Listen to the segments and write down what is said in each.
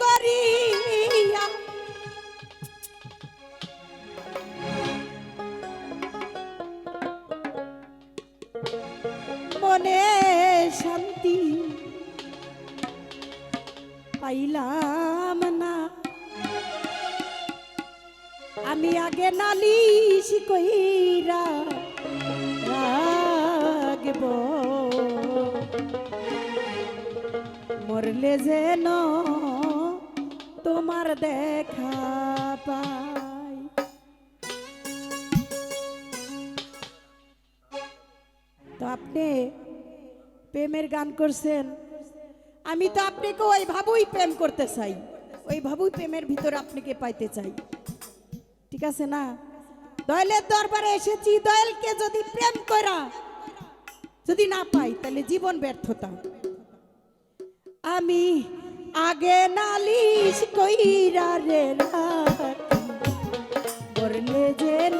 করি তোমার দেখা পাই। তো আপনি প্রেমের গান করছেন। আমি তো আপনাকে ওইভাবেই প্রেম করতে চাই। ওইভাবেই প্রেমের ভিতরে আপনাকে পাইতে চাই। ঠিক আছে না? দয়ালের দরবারে এসেছি, দয়ালকে যদি প্রেম করা, যদি না পাই, তাহলে জীবন ব্যর্থতা। আমি আগে নালিশ কইরা রে রাত। যে যেন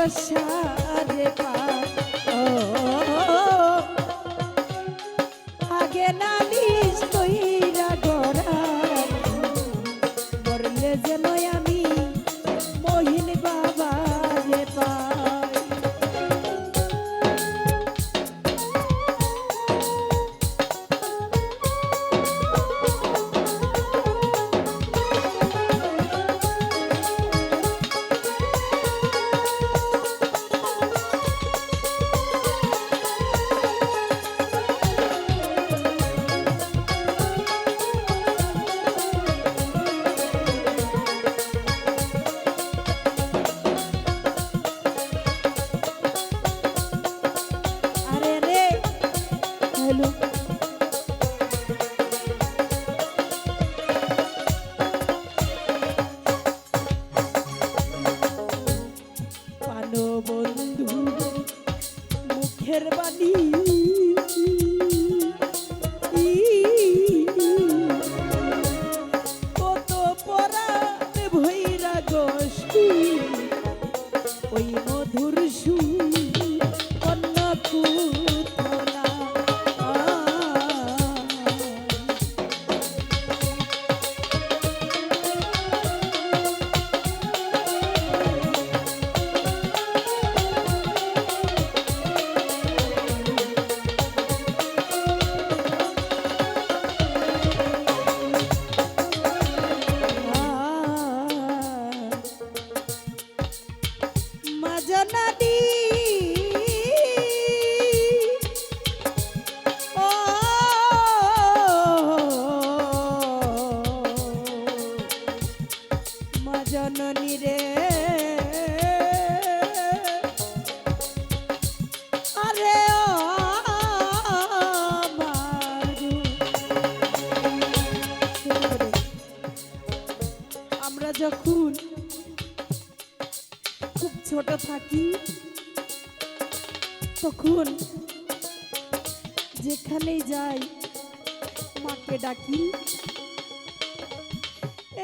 বসারে পা।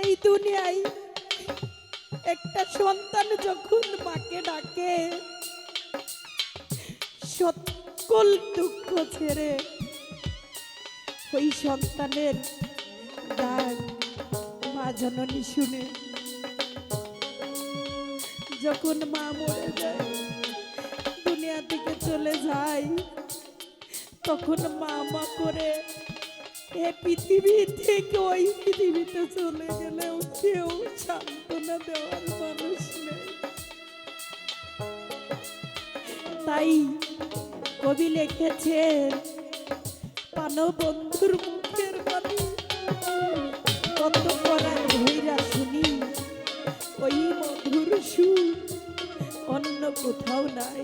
এই দুনিয়ায় একটা সন্তান যখন মাকে ডাকে, সকল দুঃখ ছেড়ে ওই সন্তানের ডাক মা জননী শুনে। যখন মা মরে যায়, দুনিয়া থেকে চলে যায়, তখন মা মা করে এ পৃথিবী থেকে ওই পৃথিবীতে চলে গেলেও কেউ সান্ত্বনা দেওয়ার মানুষ নেই। তাই কবি লিখেছেন পানো বন্ধুর মুখের বাণী কত পরাণ ভৈরা শুনি, ওই মধুর সুর অন্য কোথাও নাই।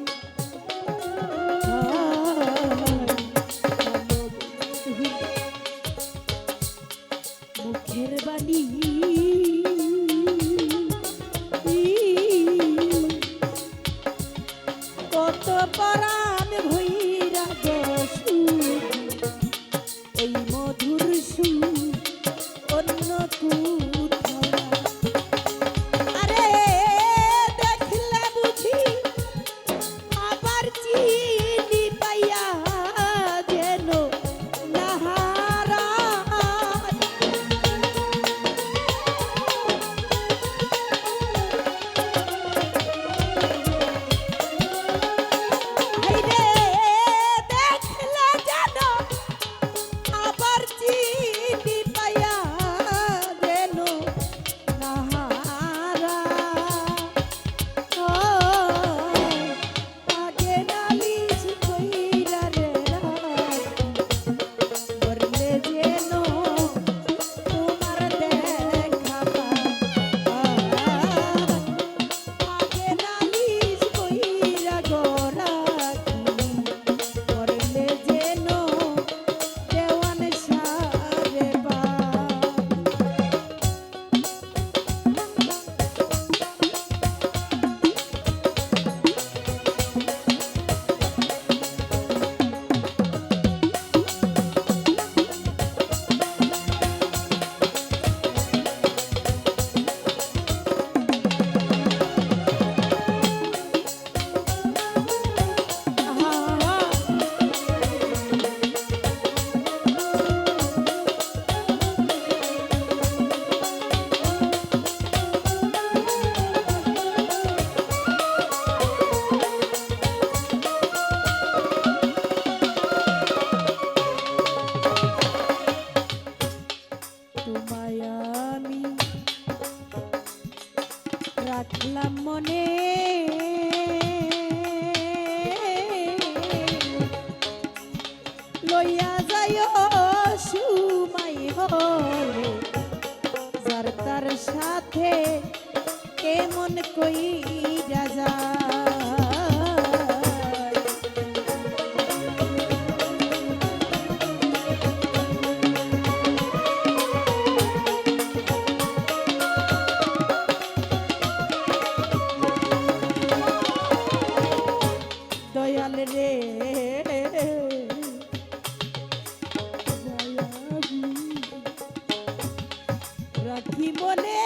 কেমন কই রাজা। দয়াল রে। রাখি মনে